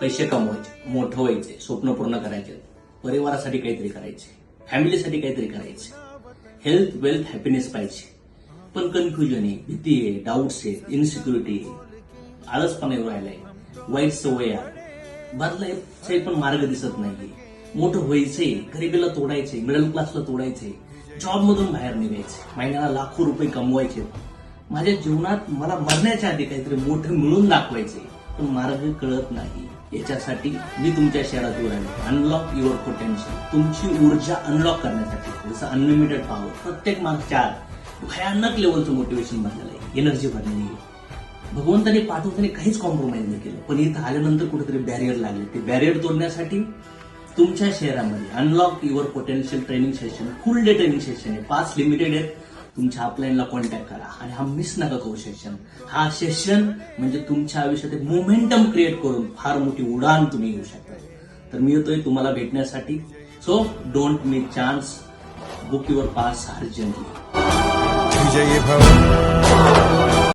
पैसे कमवायचे मोठं व्हायचे स्वप्न पूर्ण करायचे परिवारासाठी काहीतरी करायचे फॅमिलीसाठी काहीतरी करायचे. हेल्थ वेल्थ हॅपीनेस पाहिजे. पण कन्फ्युजन आहे भीती आहे डाऊट्स आहे इन्सिक्युरिटी आहे. आळसपणा येऊ राहिलाय. वाईट सवय बदलायचे पण मार्ग दिसत नाही मोठं व्हायचंय गरिबीला तोडायचे मिडल क्लासला तोडायचे जॉब मधून बाहेर निघायचे महिन्याला लाखो रुपये कमवायचे. माझ्या जीवनात मला मरण्याच्या आधी काहीतरी मोठं मिळून दाखवायचे. पण मार्ग कळत नाही. याच्यासाठी मी तुमच्या शहरात येऊ राहिलो अनलॉक युअर पोटेन्शियल तुमची ऊर्जा अनलॉक करण्यासाठी जसं अनलिमिटेड पॉवर प्रत्येक मागच्या भयानक लेवलचं मोटिवेशन भरलेलं आहे. एनर्जी भरलेली आहे. भगवंताने पाठवताना काहीच कॉम्प्रोमाइज नाही केलं. पण इथं आल्यानंतर कुठेतरी बॅरियर लागले. ते बॅरियर तोडण्यासाठी तुमच्या शहरामध्ये unlock your potential training session full day training session आहे. पाच लिमिटेड आहेत. तुमच्या अपलाईनला कॉन्टॅक्ट करा. आणि हा मिस नका करू सेशन हा सेशन म्हणजे तुमच्या आयुष्यात एक मोमेंटम क्रिएट करून फार मोठी उडान तुम्ही घेऊ शकता. तर मी येतोय तुम्हाला भेटण्यासाठी. So don't miss chance book your pass urgently विजय भव.